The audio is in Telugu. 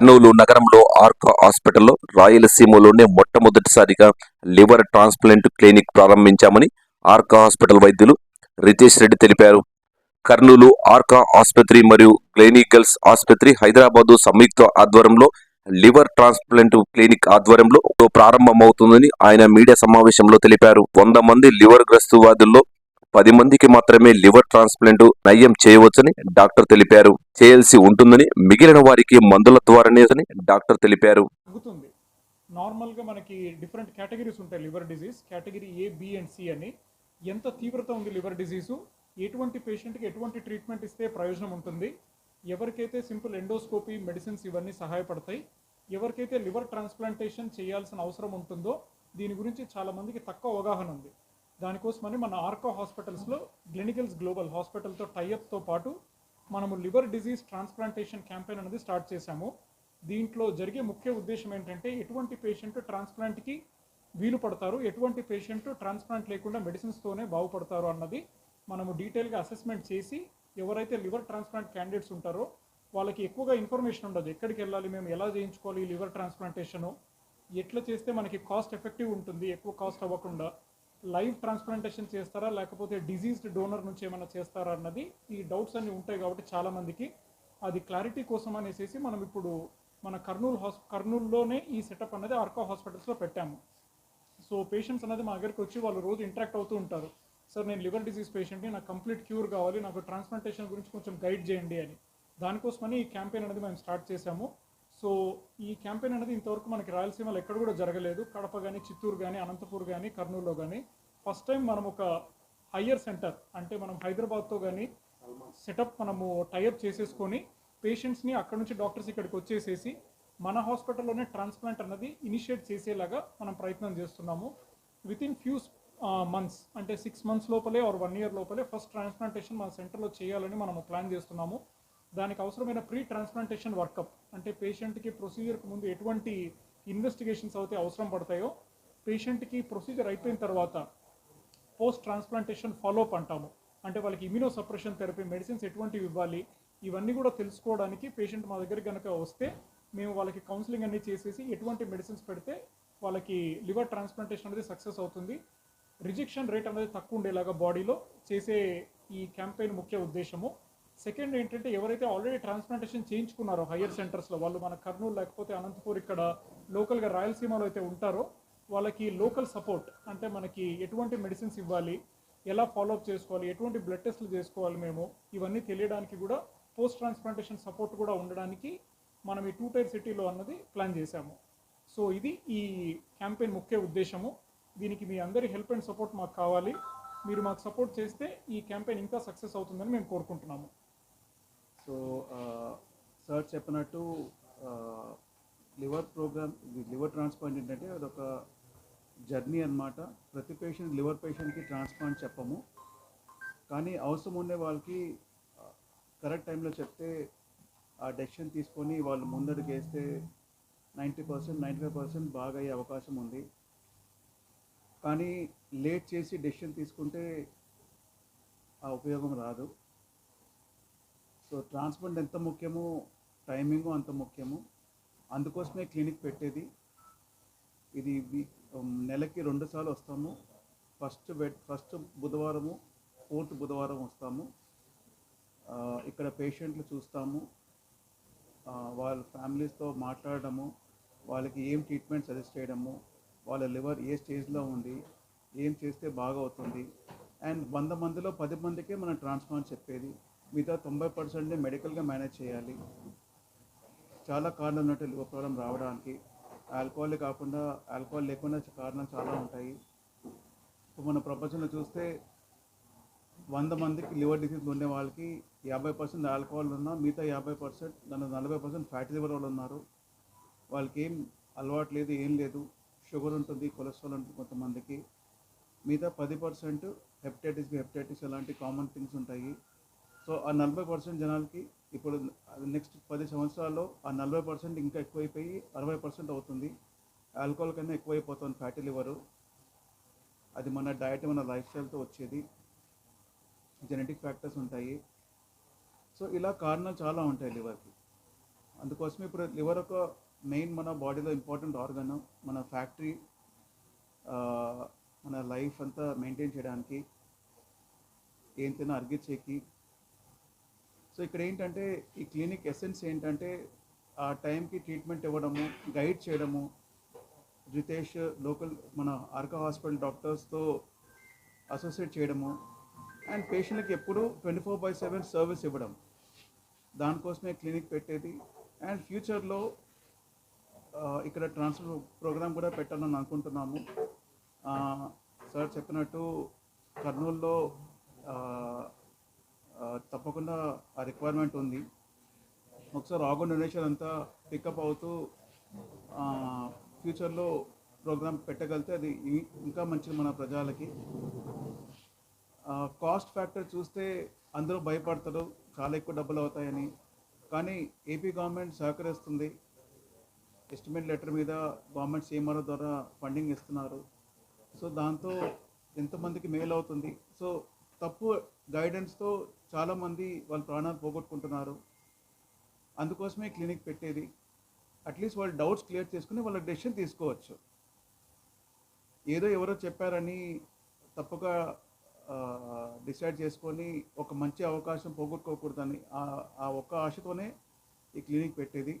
కర్నూలు నగరంలో ఆర్కా హాస్పిటల్లో రాయలసీమలోనే మొట్టమొదటిసారిగా లివర్ ట్రాన్స్ప్లాంట్ క్లినిక్ ప్రారంభించామని ఆర్కా హాస్పిటల్ వైద్యులు రితేష్ రెడ్డి తెలిపారు. కర్నూలు ఆర్కా ఆసుపత్రి మరియు క్లినికల్స్ ఆసుపత్రి హైదరాబాదు సంయుక్త ఆధ్వర్యంలో లివర్ ట్రాన్స్ప్లాంట్ క్లినిక్ ఆధ్వర్యంలో ప్రారంభమవుతుందని ఆయన మీడియా సమావేశంలో తెలిపారు. వంద మంది లివర్ గ్రస్తువాదుల్లో పది మందికి మాత్రమే లివర్ ట్రాన్స్ప్లాంట్ నయం చేయవచ్చని డాక్టర్ తెలిపారు. చేయాల్సి ఉంటుందని మిగిలిన వారికి మందుల ద్వారానే అని డాక్టర్ తెలిపారు. తగ్గుతుంది నార్మల్గా మనకి డిఫరెంట్ కేటగిరీస్ ఉంటాయి liver disease. Category A B and C అని. ఎంత తీవ్రత ఉంది లివర్ డిజీజు? ఎటువంటి పేషెంట్కి ఎటువంటి ట్రీట్మెంట్ ఇస్తే ప్రయోజనం ఉంటుంది? ఎవరికైతే సింపుల్ ఎండోస్కోపీ మెడిసిన్స్ ఇవన్నీ సహాయపడతాయి? ఎవరికైతే లివర్ ట్రాన్స్ప్లాంటేషన్ చేయాల్సిన అవసరం ఉంటుందో దీని గురించి చాలామందికి తక్కువ అవగాహన ఉంది. దానికోసమని మన ఆర్కో హాస్పిటల్స్లో గ్లినికల్స్ గ్లోబల్ హాస్పిటల్తో టైఅప్తో పాటు మనము లివర్ డిజీజ్ ట్రాన్స్ప్లాంటేషన్ క్యాంపెయిన్ అనేది స్టార్ట్ చేశాము. దీంట్లో జరిగే ముఖ్య ఉద్దేశం ఏంటంటే ఎటువంటి పేషెంట్ ట్రాన్స్ప్లాంట్కి వీలు పడతారు ఎటువంటి పేషెంట్ ట్రాన్స్ప్లాంట్ లేకుండా మెడిసిన్స్తోనే బాగుపడతారు అన్నది మనము డీటెయిల్గా అసెస్మెంట్ చేసి ఎవరైతే లివర్ ట్రాన్స్ప్లాంట్ క్యాండిడేట్స్ ఉంటారో వాళ్ళకి ఎక్కువగా ఇన్ఫర్మేషన్ ఉండదు. ఎక్కడికి వెళ్ళాలి మేము ఎలా చేయించుకోవాలి లివర్ ట్రాన్స్ప్లాంటేషను ఎట్లా చేస్తే మనకి కాస్ట్ ఎఫెక్టివ్ ఉంటుంది ఎక్కువ కాస్ట్ అవ్వకుండా. లైవ్ ట్రాన్స్ప్లాంటేషన్ చేస్తారా? లేకపోతే డిజీజ్డ్ డోనర్ నుంచి ఏమైనా చేస్తారా అన్నది ఈ డౌట్స్ అన్నీ ఉంటాయి కాబట్టి చాలామందికి అది క్లారిటీ కోసం అనేసి మనం ఇప్పుడు మన కర్నూలు హాస్ కర్నూలులోనే ఈ సెటప్ అనేది ఆర్కా హాస్పిటల్స్లో పెట్టాము. సో పేషెంట్స్ అనేది మా దగ్గరికి వచ్చి వాళ్ళు రోజు ఇంటరాక్ట్ అవుతూ ఉంటారు. సార్ నేను లివర్ డిసీజ్ పేషెంట్ని నాకు కంప్లీట్ క్యూర్ కావాలి నాకు ట్రాన్స్ప్లాంటేషన్ గురించి కొంచెం గైడ్ చేయండి అని. దానికోసమని ఈ క్యాంపెయిన్ అనేది మేము స్టార్ట్ చేశాము. సో ఈ క్యాంపెయిన్ అనేది ఇంతవరకు మనకి రాయలసీమలో ఎక్కడ కూడా జరగలేదు. కడప కానీ చిత్తూరు కానీ అనంతపూర్ కానీ కర్నూలులో కానీ ఫస్ట్ టైం మనం ఒక హయ్యర్ సెంటర్ అంటే మనం హైదరాబాద్తో కానీ సెటప్ మనము టైఅప్ చేసేసుకొని పేషెంట్స్ని అక్కడ నుంచి డాక్టర్స్ ఇక్కడికి వచ్చేసేసి మన హాస్పిటల్లోనే ట్రాన్స్ప్లాంట్ అన్నది ఇనిషియేట్ చేసేలాగా మనం ప్రయత్నం చేస్తున్నాము. విత్ ఇన్ ఫ్యూ మంత్స్ అంటే సిక్స్ మంత్స్ లోపలే ఆర్ వన్ ఇయర్ లోపలే ఫస్ట్ ట్రాన్స్ప్లాంటేషన్ మన సెంటర్లో చేయాలని మనము ప్లాన్ చేస్తున్నాము. దానికి అవసరమైన ప్రీ ట్రాన్స్ప్లాంటేషన్ వర్కప్ అంటే పేషెంట్కి ప్రొసీజర్కి ముందు ఎటువంటి ఇన్వెస్టిగేషన్స్ అయితే అవసరం పడతాయో పేషెంట్కి ప్రొసీజర్ అయిపోయిన తర్వాత పోస్ట్ ట్రాన్స్ప్లాంటేషన్ ఫాలోఅప్ అంటాము. అంటే వాళ్ళకి ఇమ్యూనో సప్రెషన్ థెరపీ మెడిసిన్స్ ఎటువంటివి ఇవ్వాలి ఇవన్నీ కూడా తెలుసుకోవడానికి పేషెంట్ మా దగ్గర కనుక వస్తే మేము వాళ్ళకి కౌన్సిలింగ్ అన్ని చేసేసి ఎటువంటి మెడిసిన్స్ పెడితే వాళ్ళకి లివర్ ట్రాన్స్ప్లాంటేషన్ అనేది సక్సెస్ అవుతుంది. రిజెక్షన్ రేట్ అనేది తక్కువ ఉండేలాగా బాడీలో చేసే ఈ క్యాంపెయిన్ ముఖ్య ఉద్దేశము. సెకండ్ ఏంటంటే ఎవరైతే ఆల్రెడీ ట్రాన్స్ప్లాంటేషన్ చేయించుకున్నారో హయ్యర్ సెంటర్స్లో వాళ్ళు మన కర్నూలు లేకపోతే అనంతపూర్ ఇక్కడ లోకల్గా రాయలసీమలో అయితే ఉంటారో వాళ్ళకి లోకల్ సపోర్ట్ అంటే మనకి ఎటువంటి మెడిసిన్స్ ఇవ్వాలి ఎలా ఫాలోఅప్ చేసుకోవాలి ఎటువంటి బ్లడ్ టెస్ట్లు చేసుకోవాలి మేము ఇవన్నీ తెలియడానికి కూడా పోస్ట్ ట్రాన్స్ప్లాంటేషన్ సపోర్ట్ కూడా ఉండడానికి మనం ఈ టూ టైర్ సిటీలో అన్నది ప్లాన్ చేశాము. సో ఇది ఈ క్యాంపెయిన్ ముఖ్య ఉద్దేశము. దీనికి మీ అందరి హెల్ప్ అండ్ సపోర్ట్ మాకు కావాలి. మీరు మాకు సపోర్ట్ చేస్తే ఈ క్యాంపెయిన్ ఇంకా సక్సెస్ అవుతుందని మేము కోరుకుంటున్నాము. సో సార్ చెప్పినట్టు లివర్ ప్రోగ్రామ్ లివర్ ట్రాన్స్ప్లాంట్ ఏంటంటే అదొక జర్నీ అన్నమాట. ప్రతి పేషెంట్ లివర్ పేషెంట్కి ట్రాన్స్ప్లాంట్ చెప్పము. కానీ అవసరం ఉండే వాళ్ళకి కరెక్ట్ టైంలో చెప్తే ఆ డెసిషన్ తీసుకొని వాళ్ళు ముందరికి వేస్తే ninety percent ninety five percent బాగా అయ్యే అవకాశం ఉంది. కానీ లేట్ చేసి డెసిషన్ తీసుకుంటే ఆ ఉపయోగం రాదు. సో ట్రాన్స్ప్లాంట్ ఎంత ముఖ్యమో టైమింగు అంత ముఖ్యము. అందుకోసమే క్లినిక్ పెట్టేది. ఇది నెలకి రెండు సార్లు వస్తాము. ఫస్ట్ ఫస్ట్ బుధవారము ఫోర్త్ బుధవారం వస్తాము. ఇక్కడ పేషెంట్లు చూస్తాము. వాళ్ళ ఫ్యామిలీస్తో మాట్లాడడము. వాళ్ళకి ఏం ట్రీట్మెంట్ సజెస్ట్ చేయడము. వాళ్ళ లివర్ ఏ స్టేజ్లో ఉంది ఏం చేస్తే బాగా అవుతుంది. అండ్ వంద మందిలో పది మందికే మనం ట్రాన్స్ప్లాంట్ చెప్పేది. మిగతా తొంభై పర్సెంట్ని మెడికల్గా మేనేజ్ చేయాలి. చాలా కారణాలు ఉన్నట్టు లివర్ ప్రాబ్లం రావడానికి. ఆల్కహాల్ కాకుండా ఆల్కహాల్ లేకుండా కారణాలు చాలా ఉంటాయి. ఇప్పుడు మన ప్రపంచంలో చూస్తే వంద మందికి లివర్ డిసీజ్ ఉండే వాళ్ళకి యాభై పర్సెంట్ ఆల్కహాల్ ఉన్నా మిగతా యాభై పర్సెంట్ దాని నలభై పర్సెంట్ ఫ్యాటీ లివర్ వాళ్ళు ఉన్నారు. వాళ్ళకి ఏం అలవాటు లేదు ఏం లేదు. షుగర్ ఉంటుంది కొలెస్ట్రాల్ ఉంటుంది కొంతమందికి. మిగతా పది పర్సెంట్ హెపటైటిస్ హెప్టైటిస్ అలాంటి కామన్ థింగ్స్ ఉంటాయి. సో ఆ నలభై పర్సెంట్ జనాలకి ఇప్పుడు నెక్స్ట్ పది సంవత్సరాల్లో ఆ నలభై పర్సెంట్ ఇంకా ఎక్కువైపోయి అరవై పర్సెంట్ అవుతుంది. ఆల్కహాల్ కన్నా ఎక్కువైపోతుంది ఫ్యాటీ లివరు. అది మన డయట్ మన లైఫ్ స్టైల్తో వచ్చేది. జెనెటిక్ ఫ్యాక్టర్స్ ఉంటాయి. సో ఇలా కారణాలు చాలా ఉంటాయి లివర్కి. అందుకోసం ఇప్పుడు లివర్ ఒక మెయిన్ మన బాడీలో ఇంపార్టెంట్ ఆర్గన్ మన ఫ్యాక్టరీ మన లైఫ్ అంతా మెయింటైన్ చేయడానికి ఏం తిన్నా అరిగించేకి సో ఇక్కడ ఏంటంటే ఈ క్లినిక్ ఎసెన్స్ ఏంటంటే ఆ టైంకి ట్రీట్మెంట్ ఇవ్వడము గైడ్ చేయడము. రితేష్ లోకల్ మన ఆర్కా హాస్పిటల్ డాక్టర్స్తో అసోసియేట్ చేయడము. అండ్ పేషెంట్కి ఎప్పుడు twenty four by seven service ఇవ్వడం. దానికోసమే క్లినిక్ పెట్టేది. అండ్ ఫ్యూచర్లో ఇక్కడ ట్రాన్స్ఫర్ ప్రోగ్రామ్ కూడా పెట్టాలని అనుకుంటున్నాము. సార్ చెప్పినట్టు కర్నూలులో తప్పకుండా ఆ రిక్వైర్మెంట్ ఉంది. ఒకసారి ఆగో డొనేషన్ అంతా పికప్ అవుతూ ఫ్యూచర్లో ప్రోగ్రామ్ పెట్టగలిగితే అది ఇంకా మంచిది మన ప్రజలకి. కాస్ట్ ఫ్యాక్టర్ చూస్తే అందరూ భయపడతారు చాలా ఎక్కువ డబ్బులు అవుతాయని. కానీ ఏపీ గవర్నమెంట్ సహకరిస్తుంది. ఎస్టిమేట్ లెటర్ మీద గవర్నమెంట్ సీఎంఆర్ఓ ద్వారా ఫండింగ్ ఇస్తున్నారు. సో దాంతో ఎంతమందికి మేలు అవుతుంది సో తప్పు గైడెన్స్తో చాలామంది వాళ్ళ ప్రాణాలు పోగొట్టుకుంటున్నారు. అందుకోసమే క్లినిక్ పెట్టేది. అట్లీస్ట్ వాళ్ళ డౌట్స్ క్లియర్ చేసుకుని వాళ్ళ డెసిషన్ తీసుకోవచ్చు. ఏదో ఎవరో చెప్పారని తప్పుగా డిసైడ్ చేసుకొని ఒక మంచి అవకాశం పోగొట్టుకోకూడదని ఆ- ఒక్క ఆశతోనే ఈ క్లినిక్ పెట్టేది.